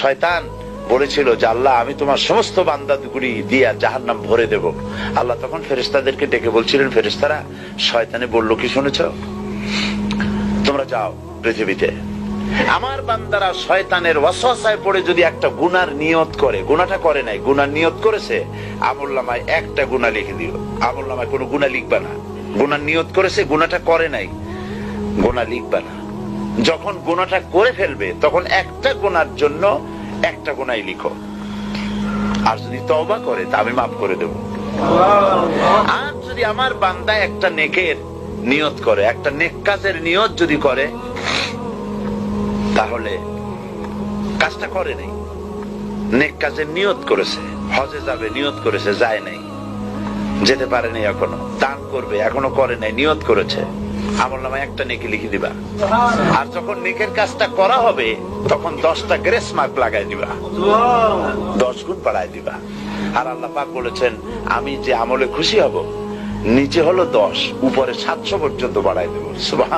শয়তান বলেছিল যে আল্লাহ, আমি তোমার সমস্ত বান্দাগুলি দিয়া জাহার নাম ভরে দেব। আল্লাহ তখন ফেরেস্তাদেরকে ডেকে বলছিলেন ফেরেস্তারা শয়তানে বলল, কি শুনেছ? তোমরা যাও পৃথিবীতে। আমার বান্দারা শয়তানের ওয়াসওয়াসায় পড়ে যদি একটা গুনার নিয়ত করে গুনাটা করে নাই, গুনার নিয়ত করেছে আমুল্লামায় একটা গুণা লিখে দিও। আমুল্লামায় কোনো গুণা লিখবা না। গুনার নিয়ত করেছে গুনাটা করে নাই গোনা লিখবা না। যখন গোনাটা করে ফেলবে, তখন একটা গোনার জন্য একটা গোনাই লিখো। আর যদি তওবা করে, তা আমি মাফ করে দেব। আর যদি আমার বান্দা একটা নেকের নিয়ত করে, একটা নেক কাজের নিয়ত যদি করে, তাহলে কাজটা করে নাই। নেক কাজের নিয়ত করেছে, হজে যাবে, নিয়ত করেছে, যায় নাই। যেতে পারেনি এখনও, দান করবে, এখনও করে নাই, নিয়ত করেছে। আমল নামায় একটা নেকি লিখে দিবা। আর যখন নেকের কাজটা করা হবে, তখন দশটা গ্রেস মার্ক লাগাই দিবা। দশ গুণ বাড়াই দিবা। আর আল্লাহ পাক বলেছেন, আমি যে আমলে খুশি হব নিচে হলো দশ, উপরে সাতশো পর্যন্ত বাড়াই দেবো। সুবাহ